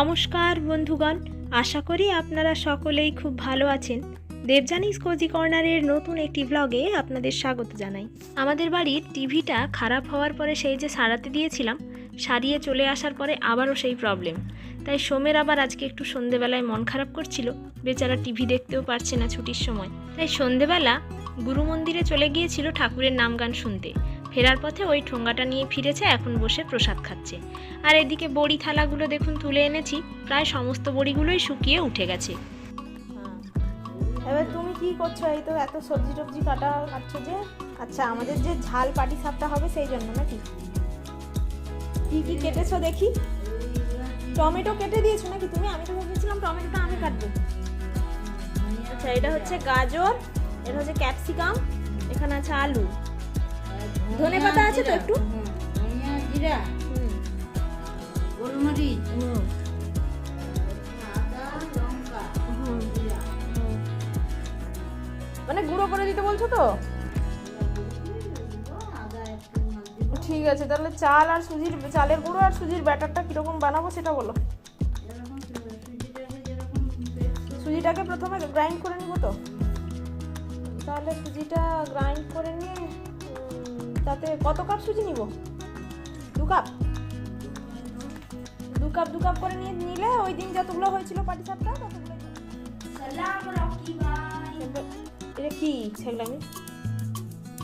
নমস্কার বন্ধুগণ, আশা করি আপনারা সকলেই খুব ভালো আছেন। দেবজানিস কোজি কর্নারের নতুন একটি ব্লগে আপনাদের স্বাগত জানাই। আমাদের বাড়ির টিভিটা খারাপ হওয়ার পরে সেই যে সারাতে দিয়েছিলাম, সারিয়ে চলে আসার পরে আবারও সেই প্রবলেম তাই সোমের আবার আজকে একটু সন্ধেবেলায় মন খারাপ করছিল, বেচারা টিভি দেখতেও পারছে না ছুটির সময়। তাই সন্ধেবেলা গুরু মন্দিরে চলে গিয়েছিল ঠাকুরের নাম গান শুনতে। ফেরার পথে ওই ঠোঙ্গাটা নিয়ে ফিরেছে, এখন বসে প্রসাদ খাচ্ছে। আর এদিকে বড়ি থালাগুলো দেখুন তুলে এনেছি, প্রায় সমস্ত বড়িগুলোই শুকিয়ে উঠে গেছে। এবার তুমি কি করছ? এই তো এত সবজি টবজি কাটা কাটছো যে? আচ্ছা আমাদের যে ঝাল পাটি সাপটা হবে সেই জন্য নাকি? কি কি কেটেছো দেখি? টমেটো কেটে দিয়েছ নাকি তুমি? আমি তো ভেবেছিলাম টমেটোটা আমি কাটবো। আচ্ছা এটা হচ্ছে গাজর, এটা হচ্ছে ক্যাপসিকাম, এখানে আছে আলু। ধনে পাতা আছে তো একটু? ধনিয়া জিরা গোলমরিচ। মানে গুঁড়ো করে দিতে বলছো তো? ঠিক আছে তাহলে চাল আর সুজির চালের গুঁড়ো আর সুজির ব্যাটারটা কীরকম বানাবো সেটা বলো। সুজিটাকে প্রথমে গ্রাইন্ড করে নিব তো? তাহলে সুজিটা গ্রাইন্ড করে নিয়ে তাতে কত কাপ সুজি নিব? দু কাপ। দু কাপ দু কাপ করে নিয়ে নিলে ওই দিন যতগুলো হয়েছিল পাটি সাপটা ততগুলো এটা কি ছেগলামি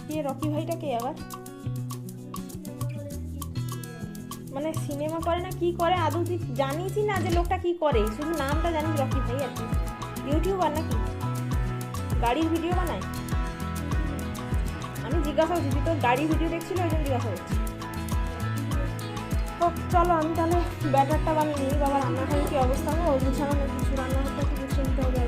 কে রকি ভাইটা কে আবার? মানে সিনেমা করে না, কি করে? আদৌ তুই জানিসই না যে লোকটা কি করে? শুধু নামটা জানিস রকি ভাই আর কি। ইউটিউবার নাকি? গাড়ির ভিডিও বানায়? জিজ্ঞাসা করছি তোর গাড়ি ভিডিও দেখছিল, ওই জন্য জিজ্ঞাসা করছি তো চলো, আমি তাহলে ব্যাটারটা বানিয়ে নিই, বাবা রান্নাঘরে কি অবস্থা হবে ওই না কিছু রান্না করতে একটু গুছিয়ে হবে।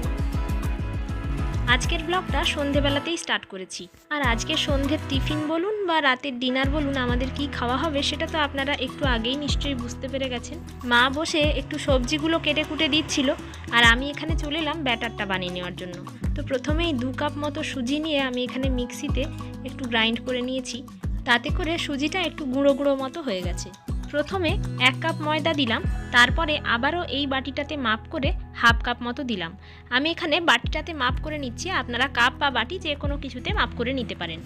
আজকের ব্লগটা সন্ধেবেলাতেই স্টার্ট করেছি। আর আজকে সন্ধ্যের টিফিন বলুন বা রাতের ডিনার বলুন, আমাদের কি খাওয়া হবে সেটা তো আপনারা একটু আগেই নিশ্চয়ই বুঝতে পেরে গেছেন। মা বসে একটু সবজিগুলো কেটে কুটে দিচ্ছিল আর আমি এখানে চলে এলাম ব্যাটারটা বানিয়ে নেওয়ার জন্য। তো প্রথমেই দু কাপ মতো সুজি নিয়ে আমি এখানে মিক্সিতে একটু গ্রাইন্ড করে নিয়েছি। তাতে করে সুজিটা একটু গুঁড়ো গুঁড়ো মতো হয়ে গেছে। প্রথমে এক কাপ ময়দা দিলাম, তারপরে আবারও এই বাটিটাতে মাপ করে হাফ কাপ মতো দিলাম। আমি এখানে বাটিটাতে মাপ করে নিচ্ছি। আপনারা কাপ বা বাটি যে কোনো কিছুতে মাপ করে নিতে পারেন।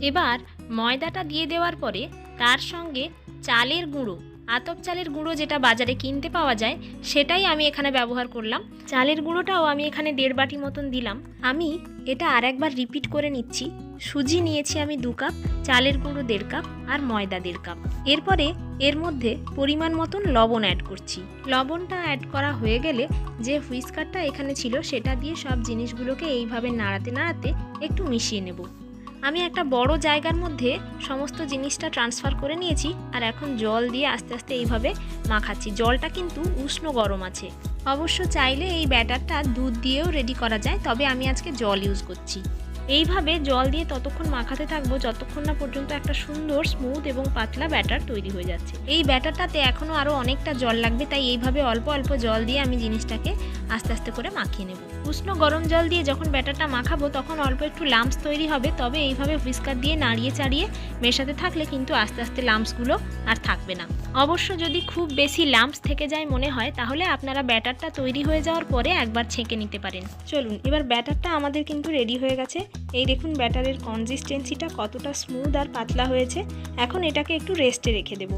এবার ময়দাটা দিয়ে দেওয়ার পরে তার সঙ্গে চালের গুঁড়ো আতপ চালের গুঁড়ো যেটা বাজারে কিনতে পাওয়া যায়, সেটাই আমি এখানে ব্যবহার করলাম। চালের গুঁড়োটাও আমি এখানে দেড় বাটি মতন দিলাম। আমি এটা আরেকবার রিপিট করে নিচ্ছি। সুজি নিয়েছি আমি দু কাপ, চালের গুঁড়ো দেড় কাপ আর ময়দা দেড় কাপ। এরপরে এর মধ্যে পরিমাণ মতন লবণ অ্যাড করছি। লবণটা অ্যাড করা হয়ে গেলে যে হুইস্কারটা এখানে ছিল, সেটা দিয়ে সব জিনিসগুলোকে এইভাবে নাড়াতে নাড়াতে একটু মিশিয়ে নেব। আমি একটা বড় জায়গার মধ্যে সমস্ত জিনিসটা ট্রান্সফার করে নিয়েছি আর এখন জল দিয়ে আস্তে আস্তে এইভাবে মাখাচ্ছি। জলটা কিন্তু উষ্ণ গরম আছে। অবশ্য চাইলে এই ব্যাটারটা দুধ দিয়েও রেডি করা যায়, তবে আমি আজকে জল ইউজ করছি। এইভাবে জল দিয়ে ততক্ষণ মাখাতে থাকব যতক্ষণ না পর্যন্ত একটা সুন্দর স্মুথ এবং পাতলা ব্যাটার তৈরি হয়ে যাচ্ছে। এই ব্যাটারটাতে এখনও আরও অনেকটা জল লাগবে, তাই এইভাবে অল্প অল্প জল দিয়ে আমি জিনিসটাকে আস্তে আস্তে করে মাখিয়ে নেব। উষ্ণ গরম জল দিয়ে যখন ব্যাটারটা মাখাবো, তখন অল্প একটু লাম্পস তৈরি হবে। তবে এইভাবে হুইস্কার দিয়ে নাড়িয়ে চাড়িয়ে মেশাতে থাকলে কিন্তু আস্তে আস্তে লাম্পসগুলো আর থাকবে না। অবশ্য যদি খুব বেশি লাম্পস থেকে যায় মনে হয়, তাহলে আপনারা ব্যাটারটা তৈরি হয়ে যাওয়ার পরে একবার ছেঁকে নিতে পারেন। চলুন, এবার ব্যাটারটা আমাদের কিন্তু রেডি হয়ে গেছে। এই দেখুন ব্যাটারের কনসিস্টেন্সিটা কতটা স্মুথ আর পাতলা হয়েছে। এখন এটাকে একটু রেস্টে রেখে দেব।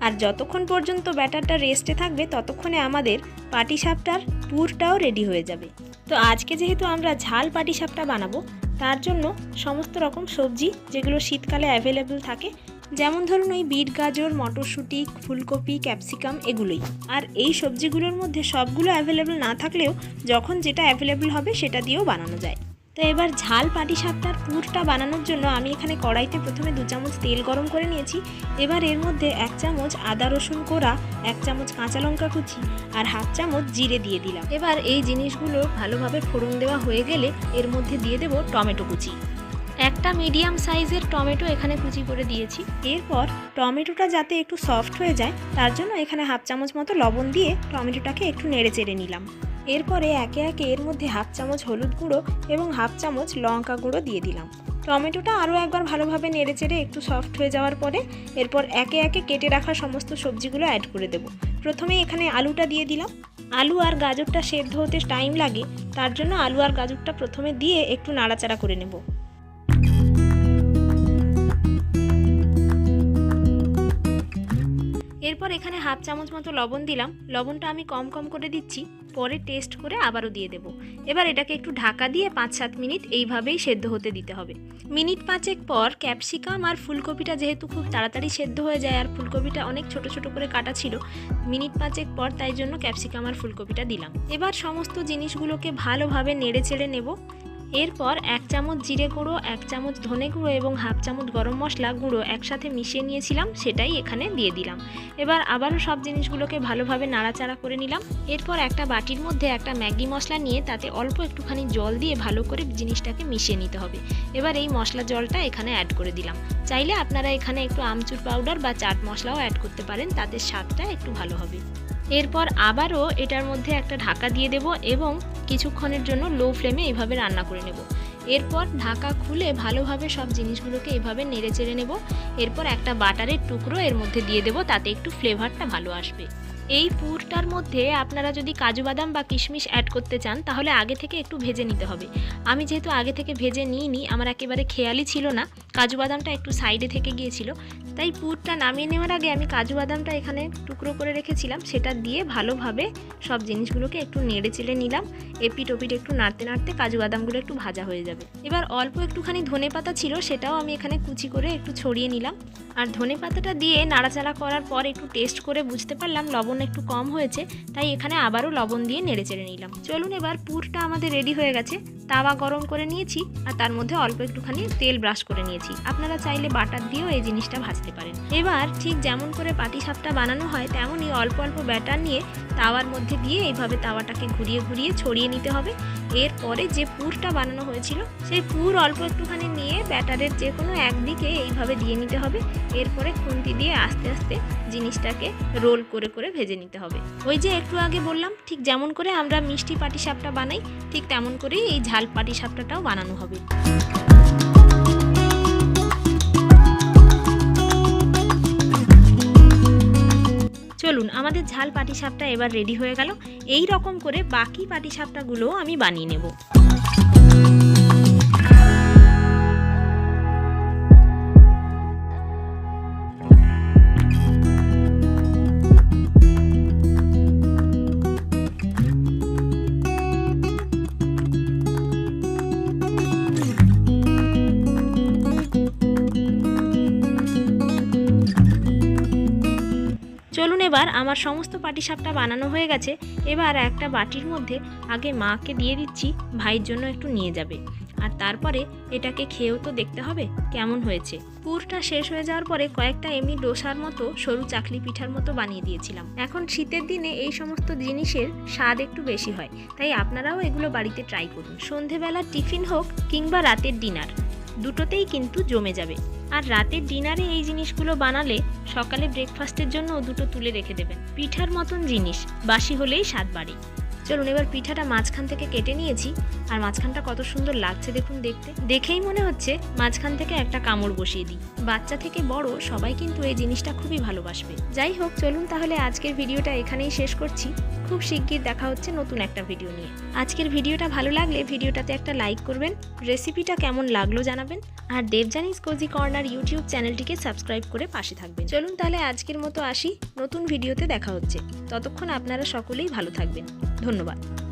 আর যতক্ষণ পর্যন্ত ব্যাটারটা রেস্টে থাকবে, ততক্ষণে আমাদের পাটিসাপটার পুরটাও রেডি হয়ে যাবে। তো আজকে যেহেতু আমরা ঝাল পাটিসাপটা বানাবো, তার জন্য সমস্ত রকম সবজি যেগুলো শীতকালে অ্যাভেলেবেল থাকে, যেমন ধরুন ওই বিট গাজর, মটরশুঁটি, ফুলকপি, ক্যাপসিকাম, এগুলোই। আর এই সবজিগুলোর মধ্যে সবগুলো অ্যাভেলেবেল না থাকলেও যখন যেটা অ্যাভেলেবেল হবে, সেটা দিয়েও বানানো যায়। তো এবার ঝাল পাটি সাপটার পুরটা বানানোর জন্য আমি এখানে কড়াইতে প্রথমে দু চামচ তেল গরম করে নিয়েছি। এবার এর মধ্যে এক চামচ আদা রসুন কোড়া, এক চামচ কাঁচা লঙ্কা কুচি আর হাফ চামচ জিরে দিয়ে দিলাম। এবার এই জিনিসগুলো ভালোভাবে ফোড়ন দেওয়া হয়ে গেলে এর মধ্যে দিয়ে দেবো টমেটো কুচি। একটা মিডিয়াম সাইজের টমেটো এখানে কুচি করে দিয়েছি। এরপর টমেটোটা যাতে একটু সফট হয়ে যায়, তার জন্য এখানে হাফ চামচ মতো লবণ দিয়ে টমেটোটাকে একটু নেড়ে চেড়ে নিলাম। এরপরে একে একে এর মধ্যে হাফ চামচ হলুদ গুঁড়ো এবং হাফ চামচ লঙ্কা গুঁড়ো দিয়ে দিলাম। টমেটোটা আরও একবার ভালোভাবে নেড়ে চেড়ে একটু সফট হয়ে যাওয়ার পরে এরপর একে একে কেটে রাখা সমস্ত সবজিগুলো অ্যাড করে দেব। প্রথমে এখানে আলুটা দিয়ে দিলাম। আলু আর গাজরটা সেদ্ধ হতে টাইম লাগে, তার জন্য আলু আর গাজরটা প্রথমে দিয়ে একটু নাড়াচাড়া করে নেব। এরপর এখানে হাফ চামচ মতো লবণ দিলাম। লবণটা আমি কম কম করে দিচ্ছি। পরে টেস্ট করে আবারও দিয়ে দেবো। এবার এটাকে একটু ঢাকা দিয়ে পাঁচ সাত মিনিট এইভাবেই সেদ্ধ হতে দিতে হবে। মিনিট পাঁচেক পর ক্যাপসিকাম আর ফুলকপিটা যেহেতু খুব তাড়াতাড়ি সেদ্ধ হয়ে যায় আর ফুলকপিটা অনেক ছোট ছোট করে কাটা ছিল, মিনিট পাঁচেক পর তাই জন্য ক্যাপসিকাম আর ফুলকপিটা দিলাম। এবার সমস্ত জিনিসগুলোকে ভালোভাবে নেড়ে চেড়ে নেব। এরপর এক চামচ জিরে গুঁড়ো, এক চামচ ধনে গুঁড়ো এবং হাফ চামচ গরম মশলা গুঁড়ো একসাথে মিশিয়ে নিয়েছিলাম, সেটাই এখানে দিয়ে দিলাম। এবার আবারও সব জিনিসগুলোকে ভালোভাবে নাড়াচাড়া করে নিলাম। এরপর একটা বাটির মধ্যে একটা ম্যাগি মশলা নিয়ে তাতে অল্প একটুখানি জল দিয়ে ভালো করে জিনিসটাকে মিশিয়ে নিতে হবে। এবার এই মশলা জলটা এখানে অ্যাড করে দিলাম। চাইলে আপনারা এখানে একটু আমচুর পাউডার বা চাট মশলাও অ্যাড করতে পারেন, তাতে স্বাদটা একটু ভালো হবে। এরপর আবারও এটার মধ্যে একটা ঢাকা দিয়ে দেব এবং কিছুক্ষণের জন্য লো ফ্লেমে এভাবে রান্না করে নেব। এরপর ঢাকা খুলে ভালোভাবে সব জিনিসগুলোকে এভাবে নেড়ে চেড়ে নেব। এরপর একটা বাটারের টুকরো এর মধ্যে দিয়ে দেবো, তাতে একটু ফ্লেভারটা ভালো আসবে। এই পুরটার মধ্যে আপনারা যদি কাজু বাদাম বা কিশমিশ অ্যাড করতে চান, তাহলে আগে থেকে একটু ভেজে নিতে হবে। আমি যেহেতু আগে থেকে ভেজে নিইনি, আমার একেবারে খেয়ালই ছিল না। কাজু বাদামটা একটু সাইডে থেকে গিয়েছিল। তাই পুরটা নামিয়ে নেওয়ার আগে আমি কাজু বাদামটা এখানে টুকরো করে রেখেছিলাম। সেটা দিয়ে ভালোভাবে সব জিনিসগুলোকে একটু নেড়ে চেড়ে নিলাম। এপিট ওপিট একটু নাড়তে নাড়তে কাজু বাদামগুলো একটু ভাজা হয়ে যাবে। এবার অল্প একটুখানি ধনে পাতা ছিল, সেটাও আমি এখানে কুচি করে একটু ছড়িয়ে নিলাম। আর ধনে পাতাটা দিয়ে নাড়াচাড়া করার পর একটু টেস্ট করে বুঝতে পারলাম লবণ একটু কম হয়েছে, তাই এখানে আবারও লবণ দিয়ে নেড়ে চেড়ে নিলাম। চলুন এবার পুরটা আমাদের রেডি হয়ে গেছে। তাওয়া গরম করে নিয়েছি আর তার মধ্যে অল্প একটুখানি তেল ব্রাশ করে নিয়েছি। আপনারা চাইলে বাটার দিয়েও এই জিনিসটা ভাজতে পারেন। এবার ঠিক যেমন করে পাটি সাপটা বানানো হয়, তেমনই অল্প অল্প ব্যাটার নিয়ে তাওয়ার মধ্যে দিয়ে এইভাবে তাওয়াটাকে ঘুরিয়ে ঘুরিয়ে ছড়িয়ে নিতে হবে। এরপরে যে পুরটা বানানো হয়েছিল, সেই পুর অল্প একটুখানি নিয়ে ব্যাটারের যে কোনো একদিকে এইভাবে দিয়ে নিতে হবে। এরপরে খুন্তি দিয়ে আস্তে আস্তে জিনিসটাকে রোল করে করে ভেজে নিতে হবে। ওই যে একটু আগে বললাম, ঠিক যেমন করে আমরা মিষ্টি পাটিসাপটা বানাই, ঠিক তেমন করেই এই ঝাল পাটি সাপটাটাও বানানো হবে। চলুন, আমাদের ঝাল পাটি সাপটা এবার রেডি হয়ে গেল। এই রকম করে বাকি পাটি সাপটাগুলোও আমি বানিয়ে নেব। চলুন এবার আমার সমস্ত পাটিসাপটা বানানো হয়ে গেছে। এবার একটা বাটির মধ্যে আগে মাকে দিয়ে দিচ্ছি, ভাইয়ের জন্য একটু নিয়ে যাবে। আর তারপরে এটাকে খেয়েও তো দেখতে হবে কেমন হয়েছে। পুরটা শেষ হয়ে যাওয়ার পরে কয়েকটা এমনি ডোসার মতো সরু চাকলি পিঠার মতো বানিয়ে দিয়েছিলাম। এখন শীতের দিনে এই সমস্ত জিনিসের স্বাদ একটু বেশি হয়। তাই আপনারাও এগুলো বাড়িতে ট্রাই করুন। সন্ধেবেলা টিফিন হোক কিংবা রাতের ডিনার দুটোতেই কিন্তু জমে যাবে। আর রাতের ডিনারে এই জিনিসগুলো বানালে সকালে ব্রেকফাস্টের জন্য দুটো তুলে রেখে দেবেন। পিঠার মতন জিনিস, বাসি হলেই স্বাদ বাড়ে। চলুন এবার পিঠাটা মাঝখান থেকে কেটে নিয়েছি। আর মাঝখানটা কত সুন্দর লাগছে দেখুন দেখতে। দেখেই মনে হচ্ছে মাঝখান থেকে একটা কামড় বসিয়ে দিই। বাচ্চা থেকে বড় সবাই কিন্তু এই জিনিসটা খুবই ভালোবাসবে। যাই হোক, চলুন তাহলে আজকের ভিডিওটা এখানেই শেষ করছি। খুব শিগগির দেখা হচ্ছে নতুন একটা ভিডিও নিয়ে। আজকের ভিডিওটা ভালো লাগলে ভিডিওটাতে একটা লাইক করবেন, রেসিপিটা কেমন লাগল জানাবেন, আর দেবজানিস কোজি কর্নার ইউটিউব চ্যানেলটিকে সাবস্ক্রাইব করে পাশে থাকবেন। চলুন তাহলে আজকের মতো আসি, নতুন ভিডিওতে দেখা হচ্ছে। ততক্ষণ আপনারা সকলেই ভালো থাকবেন। ধন্যবাদ।